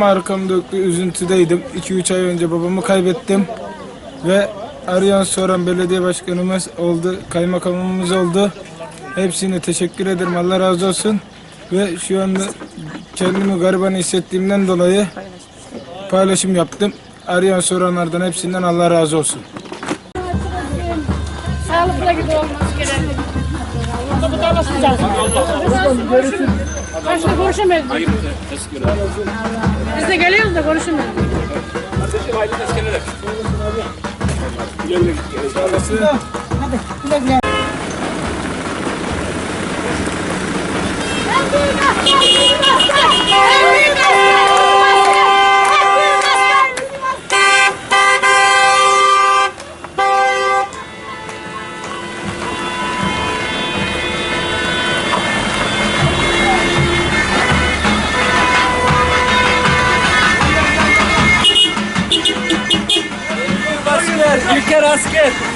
Arkamda döktü, üzüntüdeydim. 2-3 ay önce babamı kaybettim. Ve arayan soran belediye başkanımız oldu, kaymakamımız oldu. Hepsine teşekkür ederim. Allah razı olsun. Ve şu anda kendimi gariban hissettiğimden dolayı paylaşım yaptım. Arayan soranlardan hepsinden Allah razı olsun. Sağlıkla gibi olması gerekli. Burada bu da basacağız. Başka konuşamayız. Biz de geliyoruz da konuşamıyoruz. Asker, Ülker basquete.